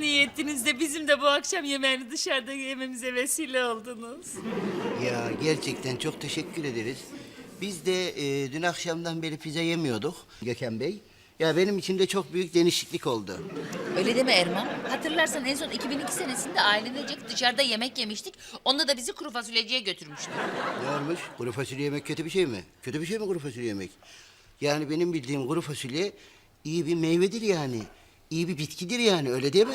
da iyi ettiniz de bizim de bu akşam yemeğini dışarıda yememize vesile oldunuz. Ya gerçekten çok teşekkür ederiz. Biz de e, dün akşamdan beri pizza yemiyorduk Gökhan Bey. Ya benim için de çok büyük değişiklik oldu. Öyle deme Erman. Hatırlarsan en son 2002 senesinde ailenecek dışarıda yemek yemiştik. Onda da bizi kuru fasulyeciye götürmüştü. Ne olmuş? Kuru fasulye yemek kötü bir şey mi? Kötü bir şey mi kuru fasulye yemek? Yani benim bildiğim kuru fasulye iyi bir meyvedir yani. İyi bir bitkidir yani öyle değil mi?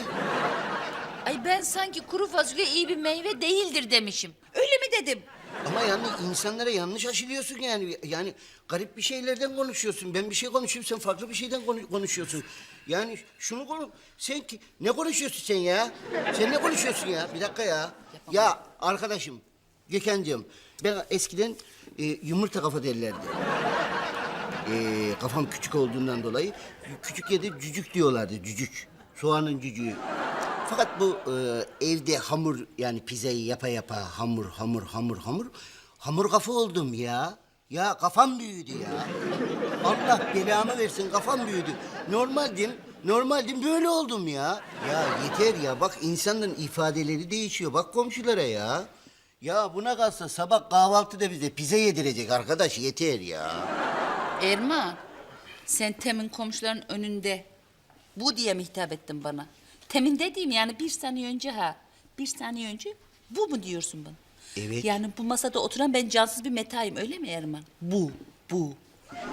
Ay ben sanki kuru fasulye iyi bir meyve değildir demişim. Öyle mi dedim? Ama yani insanlara yanlış aşılıyorsun yani. Yani garip bir şeylerden konuşuyorsun. Ben bir şey konuşuyorum, sen farklı bir şeyden konu- konuşuyorsun. Yani şunu konu... Sen ki... Ne konuşuyorsun sen ya? Sen ne konuşuyorsun ya? Bir dakika ya. Ya arkadaşım, Gökhan'cığım. Ben eskiden e, yumurta kafa derlerdi. E, kafam küçük olduğundan dolayı küçük yerde cücük diyorlardı, cücük. Soğanın cücüğü. Fakat bu e, evde hamur yani pizzayı yapa yapa hamur hamur hamur hamur hamur kafa oldum ya. Ya kafam büyüdü ya. Allah belamı versin kafam büyüdü. Normaldim, normaldim böyle oldum ya. Ya yeter ya bak insanların ifadeleri değişiyor. Bak komşulara ya. Ya buna kalsa sabah kahvaltıda bize pizza yedirecek arkadaş yeter ya. Erman, sen temin komşuların önünde bu diye mi hitap ettin bana? Temin dediğim yani bir saniye önce ha. Bir saniye önce bu mu diyorsun bana? Evet. Yani bu masada oturan ben cansız bir metayım öyle mi Erman? Bu, bu.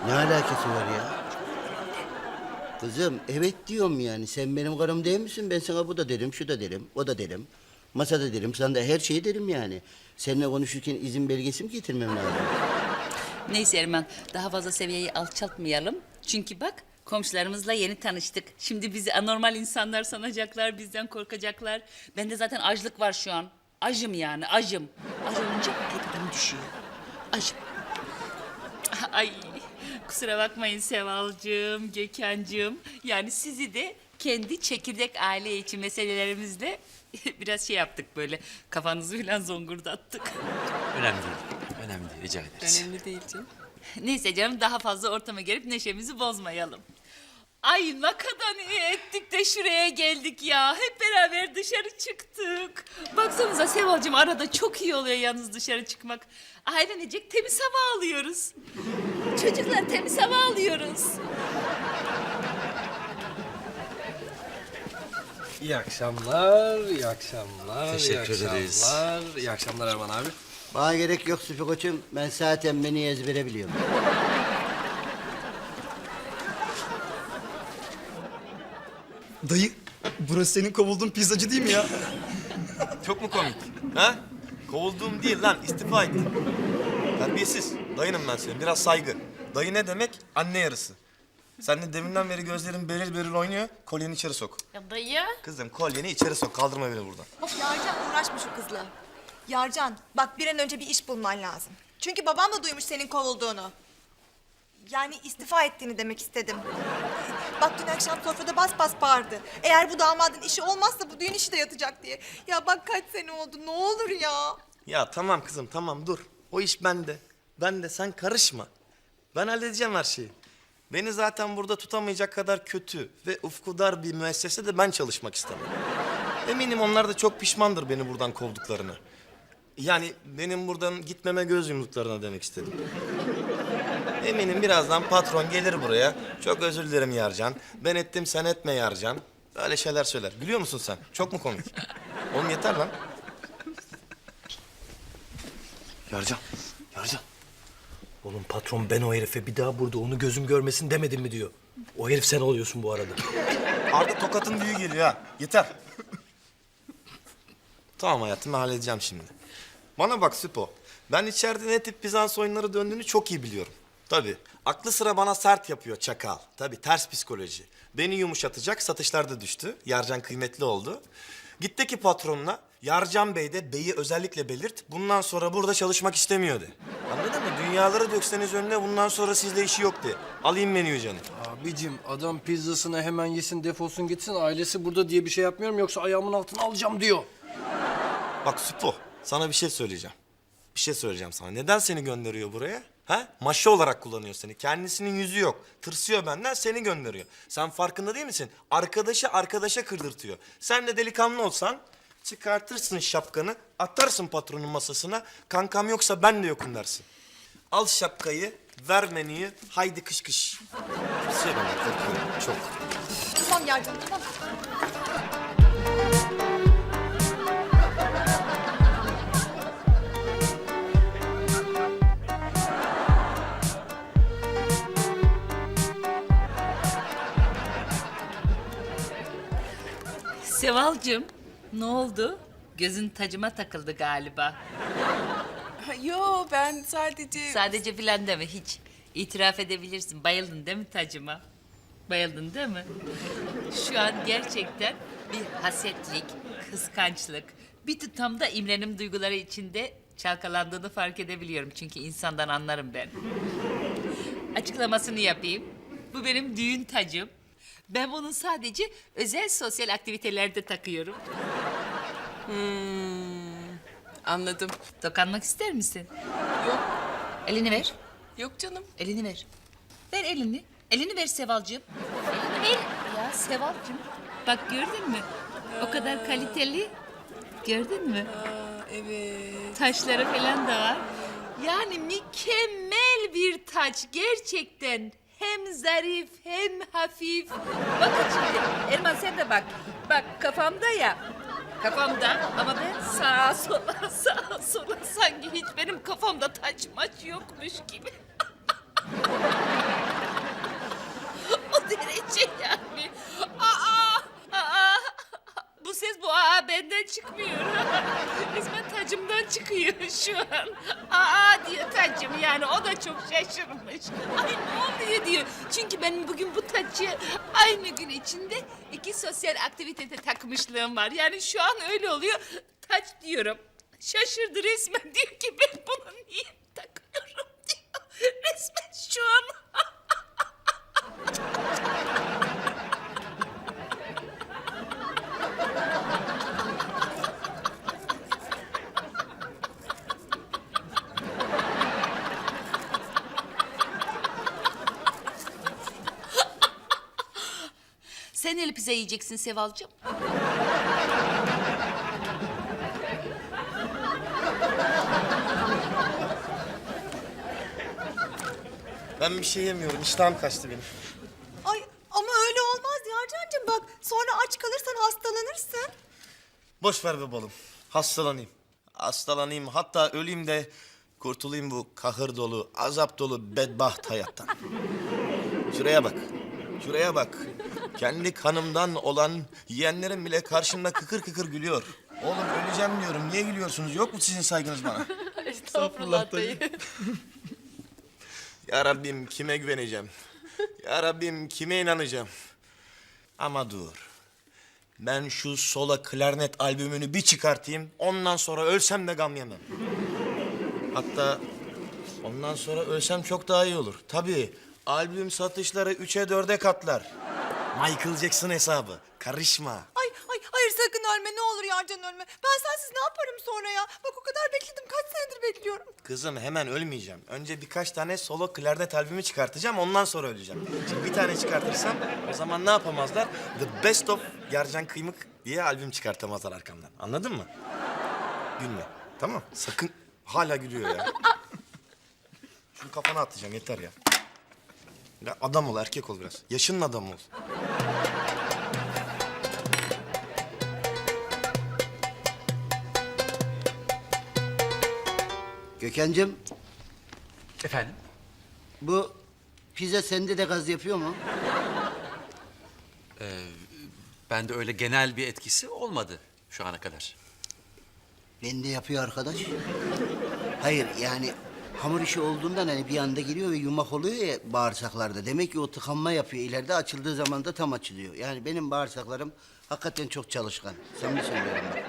Ne alakası var ya? Kızım evet diyorum yani. Sen benim karım değil misin? Ben sana bu da derim, şu da derim, o da derim. Masada derim, sana da her şeyi derim yani. Seninle konuşurken izin belgesi mi getirmem lazım? Neyse Erman, daha fazla seviyeyi alçaltmayalım. Çünkü bak komşularımızla yeni tanıştık. Şimdi bizi anormal insanlar sanacaklar, bizden korkacaklar. Bende zaten açlık var şu an. Acım yani, acım. Acı olunca tepkim düşüyor. Acım. Ay kusura bakmayın Sevalcığım, Gökhan'cığım. Yani sizi de kendi çekirdek aile içi meselelerimizle biraz şey yaptık böyle. Kafanızı falan zongurdattık. Önemli değil. Önemli değil. Rica ederiz. Önemli değil canım. Neyse canım daha fazla ortama gelip neşemizi bozmayalım. Ay ne kadar iyi ettik de şuraya geldik ya. Hep beraber dışarı çıktık. Baksanıza Sevalcığım arada çok iyi oluyor yalnız dışarı çıkmak. Ailenecek temiz hava alıyoruz. Çocuklar temiz hava alıyoruz. İyi akşamlar, iyi akşamlar, Teşekkür iyi ederiz. akşamlar. İyi akşamlar Erman abi. Bana gerek yok Süfü koçum. Ben zaten beni ezbere biliyorum. Dayı, burası senin kovulduğun pizzacı değil mi ya? Çok mu komik? Ha? Kovulduğum değil lan, istifa ettim. Terbiyesiz. Dayınım ben senin. Biraz saygı. Dayı ne demek? Anne yarısı. Sen de deminden beri gözlerin beril beril oynuyor. Kolyeni içeri sok. Ya dayı. Kızım kolyeni içeri sok. Kaldırma beni buradan. Of Yarcan uğraşma şu kızla. Yarcan bak bir an önce bir iş bulman lazım. Çünkü babam da duymuş senin kovulduğunu. Yani istifa ettiğini demek istedim. Bak dün akşam sofrada bas bas bağırdı. Eğer bu damadın işi olmazsa bu düğün işi de yatacak diye. Ya bak kaç sene oldu ne olur ya. Ya tamam kızım tamam dur. O iş bende. Ben de sen karışma. Ben halledeceğim her şeyi. Beni zaten burada tutamayacak kadar kötü ve ufku dar bir müessesede ben çalışmak istemem. Eminim onlar da çok pişmandır beni buradan kovduklarını. Yani benim buradan gitmeme göz yumduklarına demek istedim. Eminim birazdan patron gelir buraya. Çok özür dilerim Yarcan. Ben ettim sen etme Yarcan. Böyle şeyler söyler. Gülüyor musun sen? Çok mu komik? Oğlum yeter lan. Yarcan, Yarcan. Oğlum patron ben o herife bir daha burada onu gözüm görmesin demedim mi diyor. O herif sen oluyorsun bu arada. Arda tokatın büyüğü geliyor ha. Yeter. tamam hayatım ben halledeceğim şimdi. Bana bak Süpo. Ben içeride ne tip Bizans oyunları döndüğünü çok iyi biliyorum. Tabii. Aklı sıra bana sert yapıyor çakal. Tabii ters psikoloji. Beni yumuşatacak satışlar da düştü. Yarcan kıymetli oldu. Gitti ki patronuna Yarcan Bey de beyi özellikle belirt. Bundan sonra burada çalışmak istemiyor de. Anladın mı? Dünyaları dökseniz önüne bundan sonra sizle işi yok de. Alayım menüyü canım. Abicim adam pizzasını hemen yesin defolsun gitsin ailesi burada diye bir şey yapmıyorum yoksa ayağımın altına alacağım diyor. Bak Süpo, sana bir şey söyleyeceğim. Bir şey söyleyeceğim sana. Neden seni gönderiyor buraya? Ha? Maşa olarak kullanıyor seni. Kendisinin yüzü yok. Tırsıyor benden seni gönderiyor. Sen farkında değil misin? Arkadaşı arkadaşa kırdırtıyor. Sen de delikanlı olsan çıkartırsın şapkanı, atarsın patronun masasına. Kankam yoksa ben de yokum dersin. Al şapkayı, ver menüyü, haydi kış kış. Tırsıyor benden korkuyorum çok. Tamam Yarcan tamam. Sevalcığım ne oldu? Gözün tacıma takıldı galiba. Yo ben sadece... Sadece filan deme hiç. İtiraf edebilirsin. Bayıldın değil mi tacıma? Bayıldın değil mi? Şu an gerçekten bir hasetlik, kıskançlık, bir tutamda imrenim duyguları içinde çalkalandığını fark edebiliyorum. Çünkü insandan anlarım ben. Açıklamasını yapayım. Bu benim düğün tacım. Ben bunu sadece özel sosyal aktivitelerde takıyorum. Anladım. Dokanmak ister misin? Yok. Elini ver. Yok canım. Elini ver. Ver elini. Elini ver Sevalcığım. Elini ver. Ya Sevalcığım. Bak gördün mü? O kadar kaliteli. Gördün mü? Aa, evet. Taşları falan da var. Yani mükemmel bir taç gerçekten. Hem zarif hem hafif. Bakın şimdi Erman sen de bak. Bak kafamda ya. Kafamda ama ben sağa sola sağa sola sanki hiç benim kafamda taç maç yokmuş gibi. o derece yani. Aa, aa, bu ses bu aa benden çıkmıyor. Resmen tacımdan çıkıyor şu an. Aa diyor tacım yani o da çok şaşırmış. Ay ne oluyor diyor. Çünkü benim bugün bu tacı aynı gün içinde iki sosyal aktivitede takmışlığım var. Yani şu an öyle oluyor. Taç diyorum. Şaşırdı resmen diyor ki ben bunu niye takıyorum diyor. Resmen şu an Sen el pizza yiyeceksin Sevalcığım. Ben bir şey yemiyorum. İştahım kaçtı benim. Ay ama öyle olmaz Yarcancığım bak sonra aç kalırsan hastalanırsın. Boş ver be balım. Hastalanayım. Hastalanayım hatta öleyim de kurtulayım bu kahır dolu, azap dolu bedbaht hayattan. Şuraya bak. Şuraya bak. Kendi kanımdan olan yeğenlerim bile karşımda kıkır kıkır gülüyor. Oğlum öleceğim diyorum. Niye gülüyorsunuz? Yok mu sizin saygınız bana? Estağfurullah dayı. Ya Rabbim kime güveneceğim? Ya Rabbim kime inanacağım? Ama dur. Ben şu sola klarnet albümünü bir çıkartayım. Ondan sonra ölsem de gam yemem. Hatta ondan sonra ölsem çok daha iyi olur. Tabii albüm satışları üçe dörde katlar. Michael Jackson hesabı. Karışma. Ay ay hayır sakın ölme ne olur Yarcan ölme. Ben sensiz ne yaparım sonra ya? Bak o kadar bekledim kaç senedir bekliyorum. Kızım hemen ölmeyeceğim. Önce birkaç tane solo klarnet albümü çıkartacağım. Ondan sonra öleceğim. Şimdi bir tane çıkartırsam o zaman ne yapamazlar? The Best of Yarcan Kıymık diye albüm çıkartamazlar arkamdan. Anladın mı? Gülme. Tamam. Sakın. Hala gülüyor ya. Şunu kafana atacağım yeter ya. Ya adam ol, erkek ol biraz. Yaşının adamı ol. Gökhan'cığım Efendim? bu pizza sende de gaz yapıyor mu? Bende öyle genel bir etkisi olmadı şu ana kadar. Bende yapıyor arkadaş. Hayır yani hamur işi olduğundan hani bir anda giriyor ve yumak oluyor ya bağırsaklarda. Demek ki o tıkanma yapıyor. İleride açıldığı zaman da tam açılıyor. Yani benim bağırsaklarım hakikaten çok çalışkan. Samimi söylüyorum bak.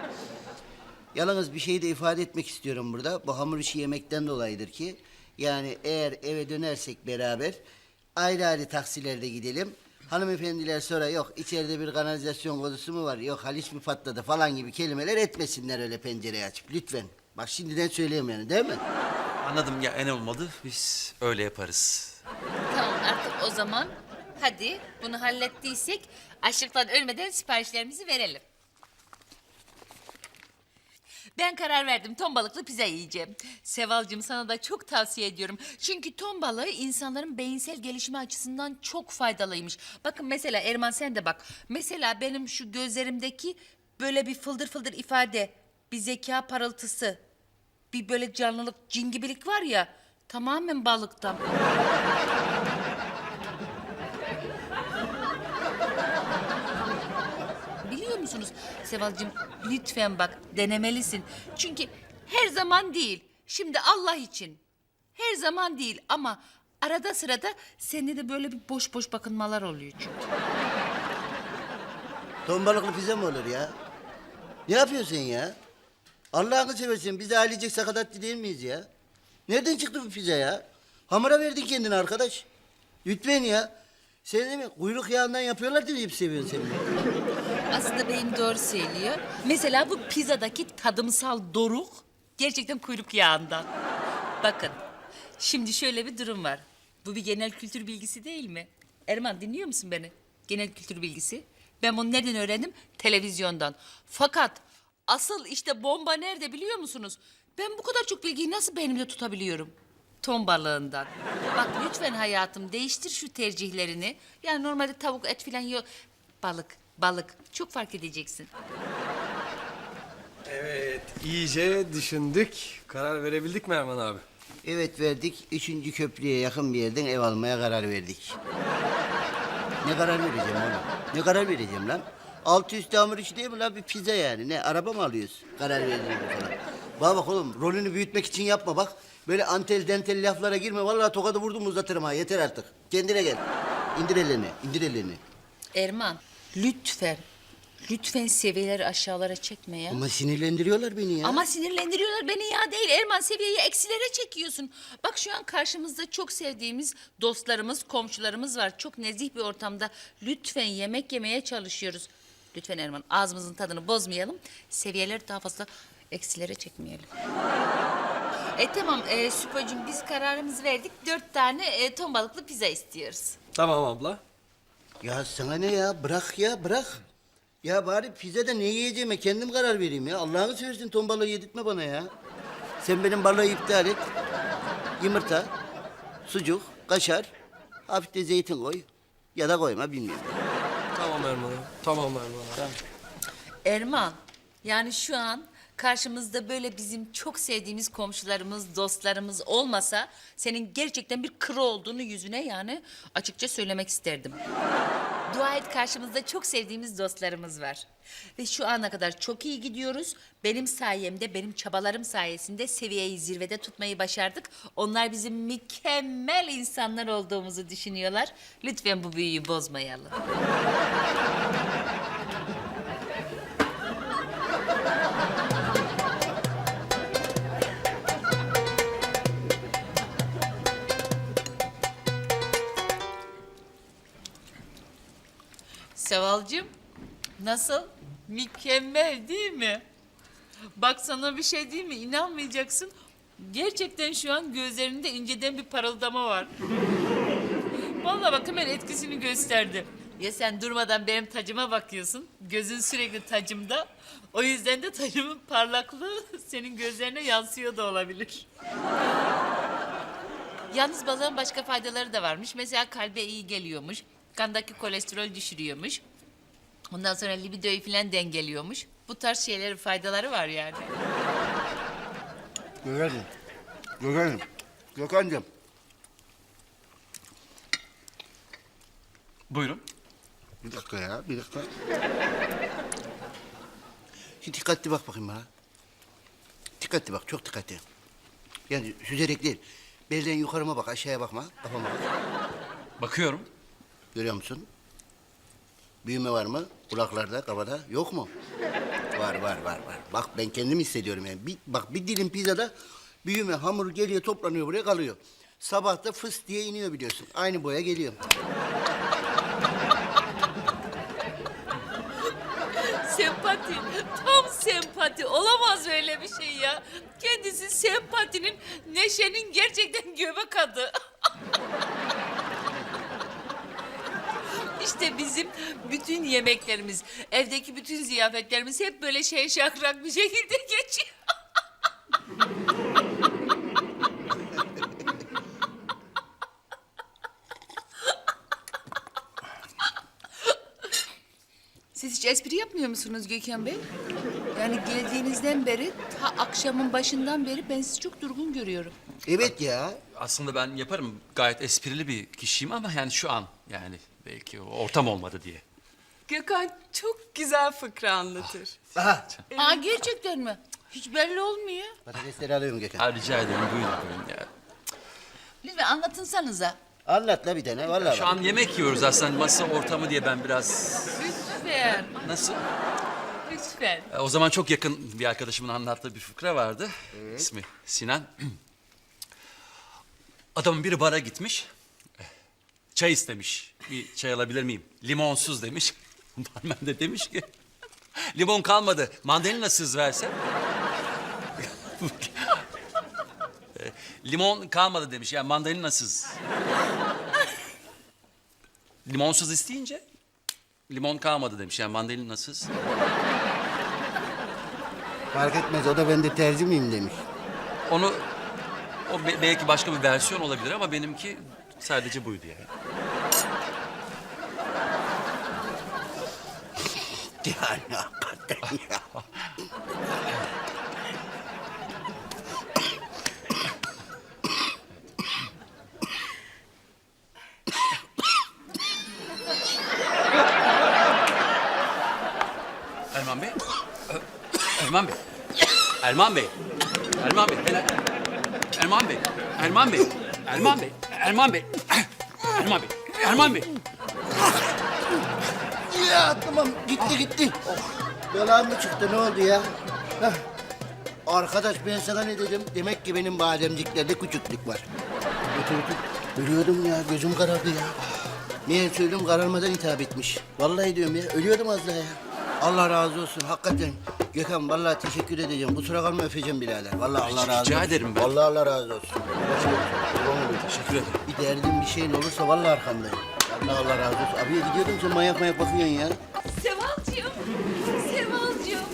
Yalnız bir şey de ifade etmek istiyorum burada. Bu hamur işi yemekten dolayıdır ki... ...yani eğer eve dönersek beraber... ...ayrı ayrı taksilerde gidelim. Hanımefendiler sonra yok içeride bir kanalizasyon kodusu mu var... ...yok halis mi patladı falan gibi kelimeler etmesinler öyle pencereyi açıp lütfen. Bak şimdiden söyleyeyim yani değil mi? Anladım ya en olmadı biz öyle yaparız. Tamam artık o zaman hadi bunu hallettiysek açlıktan ölmeden siparişlerimizi verelim. Ben karar verdim ton balıklı pizza yiyeceğim. Sevalcığım sana da çok tavsiye ediyorum. Çünkü ton balığı insanların beyinsel gelişimi açısından çok faydalıymış. Bakın mesela Erman sen de bak. Mesela benim şu gözlerimdeki böyle bir fıldır fıldır ifade, bir zeka parıltısı, bir böyle canlılık, cingibilik var ya tamamen balıktan. Biliyor musunuz Sevalcığım lütfen bak denemelisin. Çünkü her zaman değil. Şimdi Allah için. Her zaman değil ama arada sırada sende de böyle bir boş boş bakınmalar oluyor çünkü. Ton balıklı pizza mı olur ya? Ne yapıyorsun ya? Allah'ını seversen biz ailecek sakatatçı değil miyiz ya? Nereden çıktı bu pizza ya? Hamura verdin kendini arkadaş. Lütfen ya. Sen de mi kuyruk yağından yapıyorlar diye hep seviyorsun sen. bunu. Aslında benim doğru söylüyor. Mesela bu pizzadaki tadımsal doruk gerçekten kuyruk yağından. Bakın şimdi şöyle bir durum var. Bu bir genel kültür bilgisi değil mi? Erman dinliyor musun beni? Genel kültür bilgisi. Ben bunu nereden öğrendim? Televizyondan. Fakat asıl işte bomba nerede biliyor musunuz? Ben bu kadar çok bilgiyi nasıl beynimde tutabiliyorum? Ton balığından. Bak lütfen hayatım değiştir şu tercihlerini. Yani normalde tavuk et falan yok. Balık, balık. Çok fark edeceksin. Evet, iyice düşündük. Karar verebildik mi Erman abi? Evet verdik. Üçüncü köprüye yakın bir yerden ev almaya karar verdik. Ne karar vereceğim oğlum? Ne karar vereceğim lan? Altı üstü hamur işi değil mi lan? Bir pizza yani. Ne araba mı alıyoruz? Karar verdiğinde falan. Bana bak oğlum rolünü büyütmek için yapma bak. Böyle antel dentel laflara girme. Vallahi tokadı vurdum uzatırım ha. Yeter artık. Kendine gel. İndir ellerini. indir ellerini. Erman lütfen, lütfen seviyeleri aşağılara çekme ya. Ama sinirlendiriyorlar beni ya. Ama sinirlendiriyorlar beni ya değil. Erman seviyeyi eksilere çekiyorsun. Bak şu an karşımızda çok sevdiğimiz dostlarımız, komşularımız var. Çok nezih bir ortamda lütfen yemek yemeye çalışıyoruz. Lütfen Erman ağzımızın tadını bozmayalım. Seviyeleri daha fazla eksilere çekmeyelim. E tamam e, Süpocuğum biz kararımızı verdik. Dört tane e, ton balıklı pizza istiyoruz. Tamam abla. Ya sana ne ya? Bırak ya bırak. Ya bari pizzada ne yiyeceğime kendim karar vereyim ya. Allah'ını seversen ton balığı yedirtme bana ya. Sen benim balığı iptal et. Yumurta, sucuk, kaşar, hafif de zeytin koy. Ya da koyma bilmiyorum. Tamam Erman. Tamam Erman abi. Erman, yani şu an karşımızda böyle bizim çok sevdiğimiz komşularımız, dostlarımız olmasa senin gerçekten bir kırı olduğunu yüzüne yani açıkça söylemek isterdim. Dua et karşımızda çok sevdiğimiz dostlarımız var. Ve şu ana kadar çok iyi gidiyoruz. Benim sayemde, benim çabalarım sayesinde seviyeyi zirvede tutmayı başardık. Onlar bizim mükemmel insanlar olduğumuzu düşünüyorlar. Lütfen bu büyüyü bozmayalım. Sevalcığım, nasıl? Mükemmel değil mi? Bak sana bir şey değil mi? İnanmayacaksın. Gerçekten şu an gözlerinde inceden bir parıldama var. Vallahi bak hemen etkisini gösterdi. Ya sen durmadan benim tacıma bakıyorsun. Gözün sürekli tacımda. O yüzden de tacımın parlaklığı senin gözlerine yansıyor da olabilir. Yalnız balığın başka faydaları da varmış. Mesela kalbe iyi geliyormuş. Kandaki kolesterol düşürüyormuş. Ondan sonra libidoyu falan dengeliyormuş. Bu tarz şeylerin faydaları var yani. Gökhan'ım. Gökhan'ım. Gökhan'cığım. Buyurun. Bir dakika ya, bir dakika. Şimdi dikkatli bak bakayım bana. Dikkatli bak, çok dikkatli. Yani süzerek değil. Belden yukarıma bak, aşağıya bakma. Kafama bak. Bakıyorum. Görüyor musun? Büyüme var mı? Kulaklarda, kafada. Yok mu? Var, var, var, var. Bak ben kendim hissediyorum yani. Bir, bak bir dilim pizzada büyüme, hamur geliyor, toplanıyor buraya kalıyor. Sabah da fıs diye iniyor biliyorsun. Aynı boya geliyor. Sempati. Tam sempati. Olamaz öyle bir şey ya. Kendisi sempatinin, neşenin gerçekten göbek adı. İşte bizim bütün yemeklerimiz, evdeki bütün ziyafetlerimiz hep böyle şey şakrak bir şekilde geçiyor. Siz hiç espri yapmıyor musunuz Gökhan Bey? Yani geldiğinizden beri, ta akşamın başından beri ben sizi çok durgun görüyorum. Evet ya. Aslında ben yaparım. Gayet esprili bir kişiyim ama yani şu an yani belki o ortam olmadı diye. Gökhan çok güzel fıkra anlatır. Aha. Aa gerçekten mi? Hiç belli olmuyor. Patatesleri alıyorum Gökhan. Ha, rica ederim buyurun buyurun ya. Lütfen anlatınsanıza. Anlat la bir tane vallahi. Şu bak. an yemek yiyoruz aslında masa ortamı diye ben biraz... Lütfen, Nasıl? lütfen. E, O zaman çok yakın bir arkadaşımın anlattığı bir fıkra vardı. İsmi Sinan. Adamın biri bara gitmiş. Çay istemiş. Bir çay alabilir miyim? Limonsuz demiş. Barmen de demiş ki... Limon kalmadı. Mandalinasız versen. E, Limon kalmadı demiş. Yani mandalinasız. Limonsuz isteyince limon kalmadı demiş. Yani mandalinasız. Fark etmez o da ben de terzi miyim demiş. Onu o be- belki başka bir versiyon olabilir ama benimki sadece buydu yani. Yani hakikaten ya. Erman Bey. Ö- Erman Bey. Erman. Ya tamam gitti gitti. Yalan mı çıktı ne oldu ya? Hah. Arkadaş ben sana ne dedim? Demek ki benim bademciklerde küçüklük var. Ölüyordum ya gözüm karardı ya. Meğer söylüyorum kararmadan hitap etmiş. Vallahi diyorum ya ölüyordum az daha ya. Allah razı olsun hakikaten. Gökhan vallahi teşekkür edeceğim. Kusura kalma öpeceğim birader. Vallahi Allah Rica razı olsun. ederim ben. Vallahi Allah razı olsun. Teşekkür ederim. Bir derdin bir şeyin olursa vallahi arkandayım. Allah Allah razı olsun. Abiye gidiyordum sen manyak manyak bakıyorsun ya. Sevalcığım, Sevalcığım.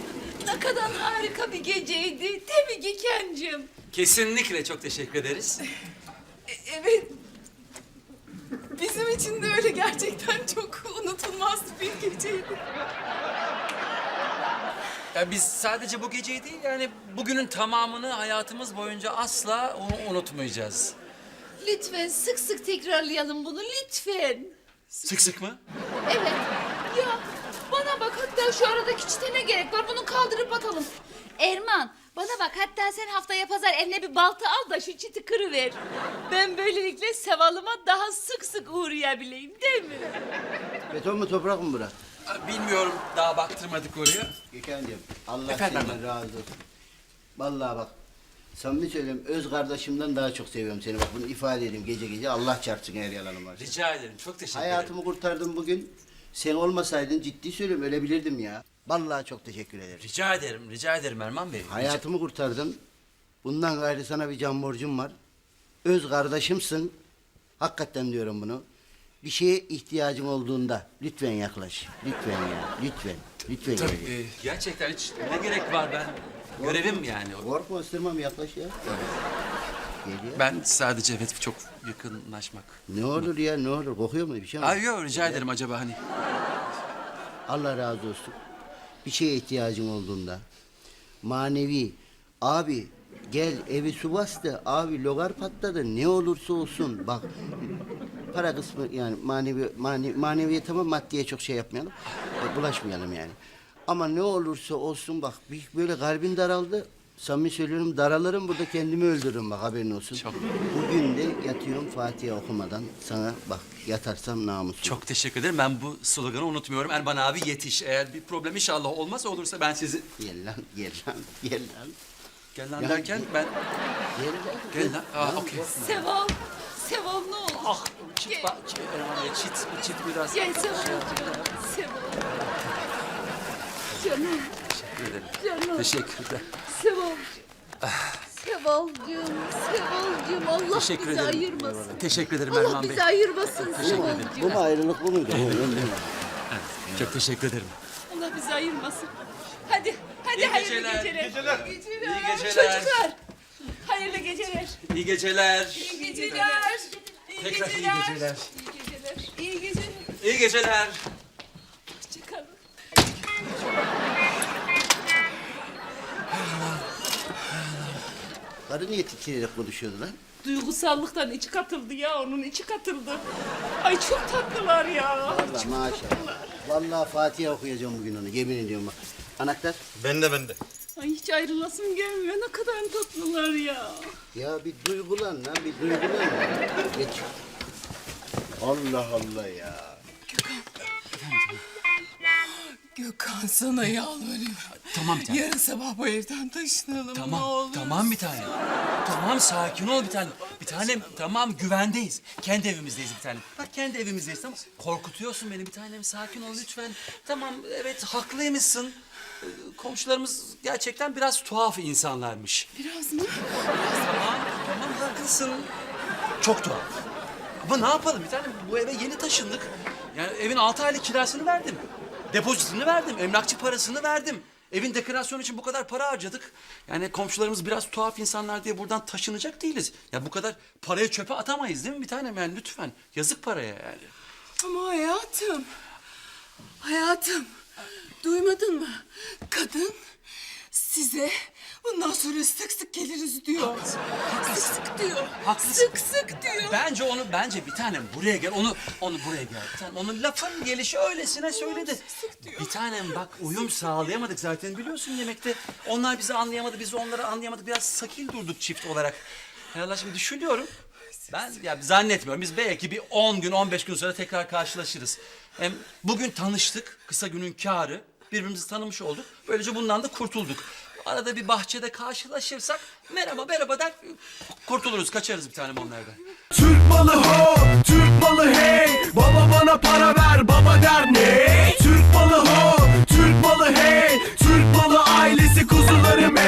Ne kadar harika bir geceydi. Değil mi Gökhan'cığım? Kesinlikle çok teşekkür ederiz. Evet. Bizim için de öyle gerçekten çok unutulmaz bir geceydi. Ya biz sadece bu geceyi değil yani bugünün tamamını hayatımız boyunca asla onu unutmayacağız. Lütfen sık sık tekrarlayalım bunu lütfen. Sık sık mı? Evet. Ya bana bak hatta şu aradaki çite ne gerek var? Bunu kaldırıp atalım. Erman bana bak hatta sen haftaya pazar eline bir balta al da şu çiti kırıver. Ben böylelikle Seval'ıma daha sık sık uğrayabileyim değil mi? Beton mu toprak mı bura? Bilmiyorum daha baktırmadık oraya. Gökhan'cığım Allah Efendim senden razı olsun. Vallahi bak samimi söylüyorum öz kardeşimden daha çok seviyorum seni. Bak bunu ifade edeyim gece gece Allah çarpsın eğer yalanım varsa. Rica ederim çok teşekkür ederim. Hayatımı kurtardın bugün. Sen olmasaydın ciddi söylüyorum ölebilirdim ya. Vallahi çok teşekkür ederim. Rica ederim, rica ederim Erman Bey. Hayatımı kurtardın. Bundan gayrı sana bir can borcum var. Öz kardeşimsin. Hakikaten diyorum bunu. Bir şeye ihtiyacın olduğunda lütfen yaklaş. Lütfen ya. Lütfen. Lütfen. Tabii, gerçekten hiç ne gerek var ben görevim yani. Korkma ısırmam yaklaş ya. Gel ya. Ben sadece evet çok yakınlaşmak. Ne olur ya ne olur kokuyor mu bir şey mi? Ay yok rica ederim acaba hani. Allah razı olsun. Bir şeye ihtiyacın olduğunda manevi abi gel evi su bastı abi logar patladı ne olursa olsun bak para kısmı yani manevi mane, maneviye tamam maddeye çok şey yapmayalım e, bulaşmayalım yani ama ne olursa olsun bak bir böyle kalbin daraldı samimi söylüyorum daralırım burada kendimi öldürürüm bak haberin olsun. Çok. Bugün de yatıyorum Fatiha okumadan sana bak yatarsam namussuz. Çok teşekkür ederim. Ben bu sloganı unutmuyorum. Erman abi yetiş. Eğer bir problem inşallah olmaz olursa ben sizi... Gel lan gel lan gel lan. Gel lan Ya, derken ben... Gel lan. Gel lan. Aa, okey. Seval, Seval ne olur? Ah, çit, ba- çit, çit, çit biraz... Gel Seval. Seval. Canım, Teşekkür ederim. canım. Teşekkürler. Sevalcığım. Sevalcığım, Sevalcığım. Allah Teşekkür bizi ederim. ayırmasın. Teşekkür ederim Allah Erman Bey. bizi ayırmasın Bu Sevalcığım. mu ayrılık bu muydu? Çok teşekkür ederim. Allah bizi ayırmasın. Hadi, hadi hayırlı geceler. geceler. Geceler. İyi İyi geceler. Çocuklar, hayırlı geceler. İyi geceler. İyi geceler. İyi Tekrar iyi geceler. geceler. İyi geceler. İyi geceler. İyi geceler. Karı niye titreyerek konuşuyordu lan? Duygusallıktan içi katıldı ya, onun içi katıldı. Ay çok tatlılar ya. Vallahi maşallah. Vallahi Fatiha okuyacağım bugün onu. Yemin ediyorum bak. Anahtar. Bende bende. Ay hiç ayrılasım gelmiyor. Ne kadar tatlılar ya. Ya bir duygulan lan bir duygulan. Geç. Allah Allah ya. Gökhan sana yalvarıyorum. Tamam bir tane. Yarın sabah bu evden taşınalım ne Tamam, olur. tamam bir tane. Tamam sakin ol bir tane. Bir tanem tamam güvendeyiz. Kendi evimizdeyiz bir tanem. Bak kendi evimizdeyiz tamam. Korkutuyorsun beni bir tanem sakin ol lütfen. Tamam evet haklıymışsın. Ee, Komşularımız gerçekten biraz tuhaf insanlarmış. Biraz mı? Tamam, tamam haklısın. Çok tuhaf. Ama ne yapalım bir tanem bu eve yeni taşındık. Yani evin altı aylık kirasını verdim. Depozitini verdim, emlakçı parasını verdim. Evin dekorasyonu için bu kadar para harcadık. Yani komşularımız biraz tuhaf insanlar diye buradan taşınacak değiliz. Ya bu kadar parayı çöpe atamayız değil mi bir tanem yani lütfen. Yazık paraya yani. Ama hayatım. Hayatım. Duymadın mı? Kadın size bundan sonra sık sık geliriz diyor. Sık sık diyor. Haklısın. Sık sık diyor. Bence onu bence bir tanem buraya gel. Onu onu buraya gel. Bir tanem, onun lafın gelişi öylesine söyledi. Bir tanem bak uyum sağlayamadık zaten biliyorsun yemekte. Onlar bizi anlayamadı, biz onları anlayamadık. Biraz sakil durduk çift olarak. Hay Allah şimdi düşünüyorum. Ben ya zannetmiyorum. Biz belki bir 10 gün, 15 gün sonra tekrar karşılaşırız. Hem bugün tanıştık. Kısa günün kârı. Birbirimizi tanımış olduk. Böylece bundan da kurtulduk. Arada bir bahçede karşılaşırsak merhaba merhaba der kurtuluruz kaçarız bir tane onlardan. Türk malı ho, Türk malı hey. Baba bana para ver, baba der ne? Türk malı ho, Türk malı hey. Türk malı ailesi kuzularım hey.